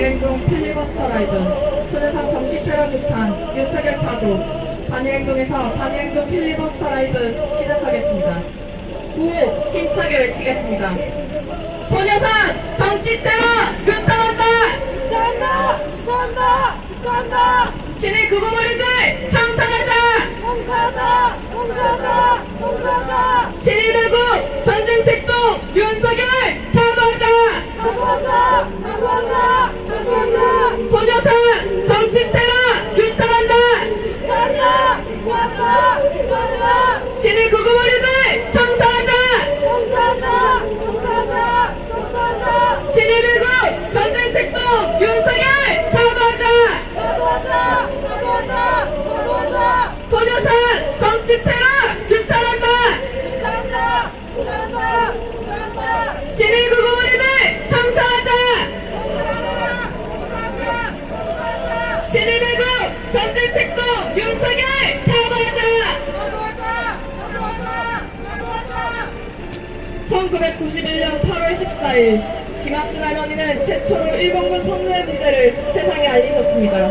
반일행동 필리버스터 라이브, 소녀상 정치 테러 극한, 윤석열 타도, 반일행동에서 반일행동 필리버스터 라이브 시작하겠습니다. 구호 힘차게 외치겠습니다. 소녀상 정치 테러 규탄한다! 간다! 간다! 간다! 신의 구구머리들 청산하자! 청사자! 청사자! 청사자! 친일배구 전쟁 책동 윤석열 타도하자! 사과하자! 사과하자! 사과하자! 소녀상 정치 테러 규탄한다! 간다! 간다! 간다! 신의 구구머리들 청산하자! 청사자! 청사자! 청사자! 친일배구 전쟁 책동 윤석열 타도하자! 사과하자! 사과하자! 사과하자! 소녀상 정치 테러 규탄한다! 간다! 간다! 간다! 신의 구구머리들 청산하자! 청사자! 청사자! 청사자! 친일배구 전쟁 책동 윤석열 타도하자! 사과하자! 사과하자! 사과하자! 1991년 8월 14일 김학순 할머니는 최초로 일본군 선로의 문제를 세상에 알리셨습니다.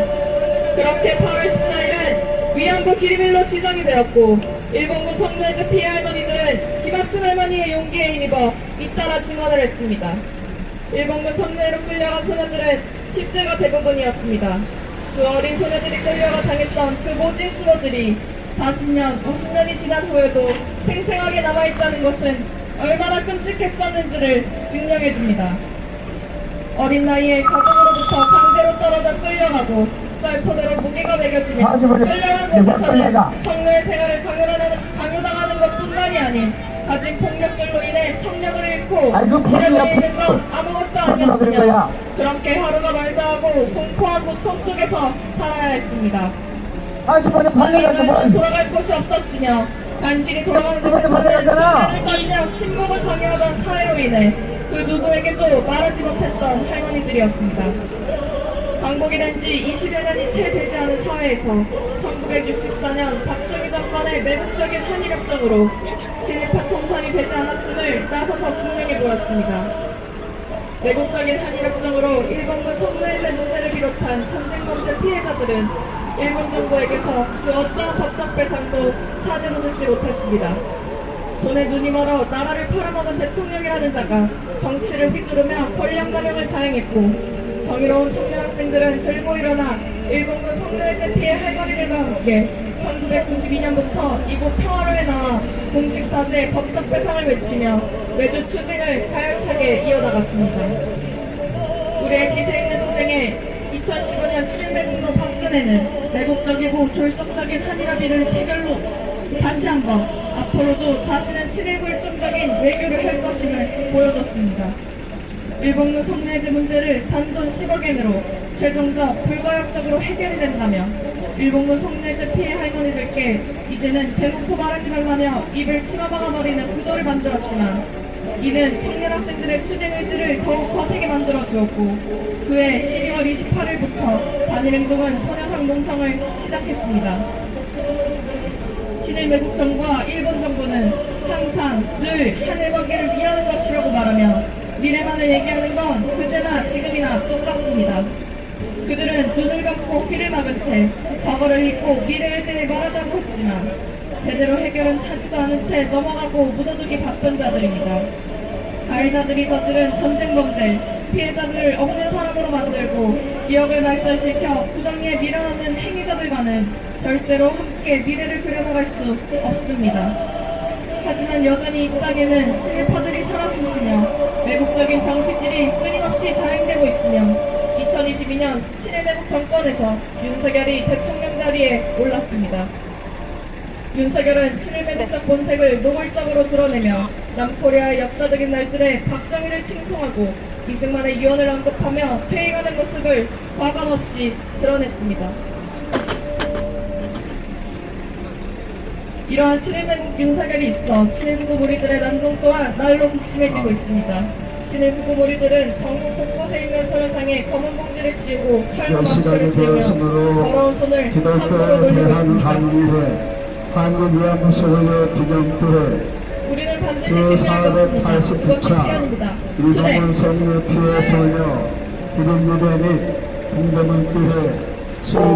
그렇게 8월 14일은 위안부 기리밀로 지정이 되었고 일본군 성노예제 피해 할머니들은 김학순 할머니의 용기에 힘입어 잇따라 증언을 했습니다. 일본군 성노예로 끌려간 소녀들은 10대가 대부분이었습니다. 그 어린 소녀들이 끌려가 당했던 그 모진 수모들이 40년, 50년이 지난 후에도 생생하게 남아있다는 것은 얼마나 끔찍했었는지를 증명해줍니다. 어린 나이에 가족으로부터 강제로 떨어져 끌려가고 썰포대로 무기가 매겨지며 끌려간 내 곳에서는. 성노예 생활을 강요하는, 강요당하는 것뿐만이 아닌 가진 폭력들로 인해 청력을 잃고 지뢰고 거기야, 있는 건 거기. 아무것도 아니었으며. 그렇게 하루가 말도 하고 공포와 고통 속에서 살아야 했습니다. 발레가 우리는 좀 돌아갈 곳이 없었으며 그거는 곳에서는 말해야잖아. 시간을 떨며 침묵을 강요하던 사회로 인해 그 누구에게도 말하지 못했던 할머니들이었습니다. 광복이 된 지 20여 년이 채 되지 않은 사회에서 1964년 박정희 정권의 매국적인 한일 협정으로 진입한 총선이 되지 않았음을 나서서 증명해 보였습니다. 외국적인 한일협정으로 일본군 성노예제 문제를 비롯한 전쟁범죄 피해자들은 일본 정부에게서 그 어떠한 법적 배상도 사죄로 듣지 못했습니다. 돈에 눈이 멀어 나라를 팔아먹은 대통령이라는 자가 정치를 휘두르며 권력 남용을 자행했고 정의로운 청년 학생들은 들고 일어나 일본군 성노예제 피해 할머니들과 함께 1992년부터 이곳 평화로에 나와 공식 사죄 법적 배상을 외치며 매주 투쟁을 가열차게 이어나갔습니다. 우리의 기세 있는 투쟁에 2015년 7일매국노 박근혜는 매국적이고 졸속적인 한일합의를 체결로 다시 한번 앞으로도 자신은 7.19 일종적인 외교를 할 것임을 보여줬습니다. 일본군 성내제 문제를 단돈 10억 엔으로 최종적 불가역적으로 해결이 된다면 일본군 성내제 피해 할머니들께 이제는 대놓고 말하지 말라며 입을 치마박아버리는 구도를 만들었지만 이는 청년 학생들의 추진 의지를 더욱 거세게 만들어 주었고 그해 12월 28일부터 반일행동은 소녀상 농성을 시작했습니다. 친일 매국 정부와 일본 정부는 항상 늘 하늘 거기를 위하는 것이라고 말하며 미래만을 얘기하는 건 그제나 지금이나 똑같습니다. 그들은 눈을 감고 귀를 막은 채 과거를 잊고 미래에 대해 말하자고 했지만 제대로 해결은 하지도 않은 채 넘어가고 묻어두기 바쁜 자들입니다. 가해자들이 저지른 전쟁 범죄, 피해자들을 없는 사람으로 만들고 기억을 말살시켜 부정리에 밀어넣는 행위자들과는 절대로 함께 미래를 그려나갈 수 없습니다. 하지만 여전히 이 땅에는 친일파들이 살아 숨쉬며 외국적인 정식질이 끊임없이 자행되고 있으며 2022년 친일 외국 정권에서 윤석열이 대통령 자리에 올랐습니다. 윤석열은 친일 매국적 본색을 노골적으로 드러내며 남코리아의 역사적인 날들에 박정희를 칭송하고 이승만의 유언을 언급하며 퇴행하는 모습을 과감없이 드러냈습니다. 이러한 친일매국 윤석열이 있어 친일구구 무리들의 난동 또한 날로 극심해지고 있습니다. 친일구구 무리들은 전국 곳곳에 있는 소녀상에 검은 봉지를 씌우고 철거 마스크를 씌우며 더러운 손을 함부로 기독교에 돌리고 대한 있습니다. 한의회 한국 위안부 기념교회 우리는 반드시 승리할 것입니다. 그것이 489차 필요합니다. 투쟁! 일본군 성노 피해 소녀 이런 유대 및 동대문 교회 수요일